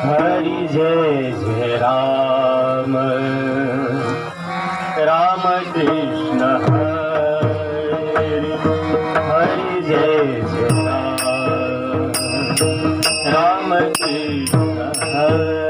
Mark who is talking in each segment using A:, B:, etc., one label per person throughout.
A: Hari Jay Jay Ram Ram Krishna Hari Hari Jay Jay Ram Ram Krishna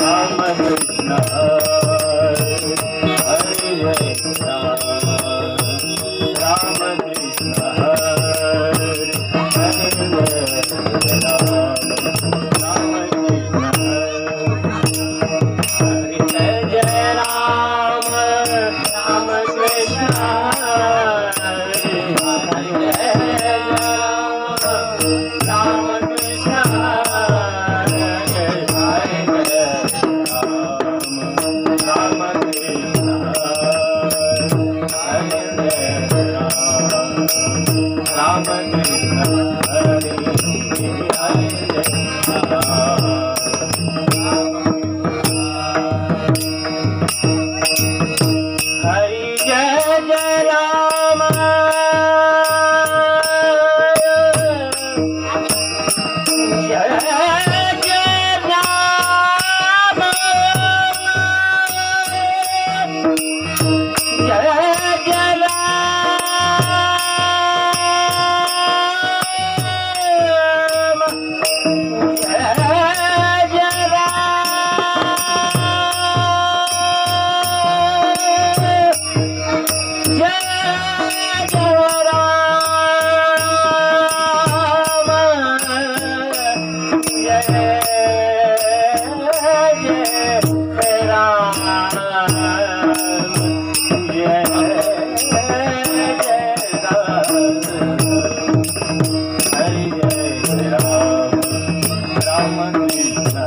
A: Ram Krishna, Hare Krishna. Hare Rama, Rama Krishna.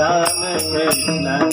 A: Ram Krishna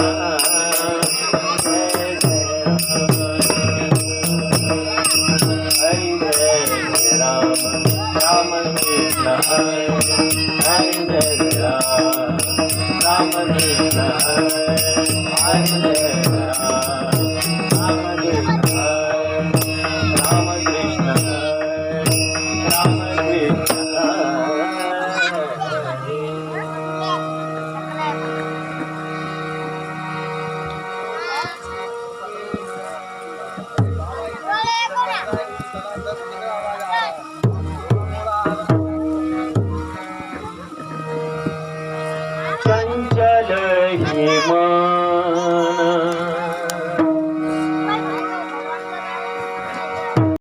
A: Ram Ram Krishna Ram Krishna Ram Amen.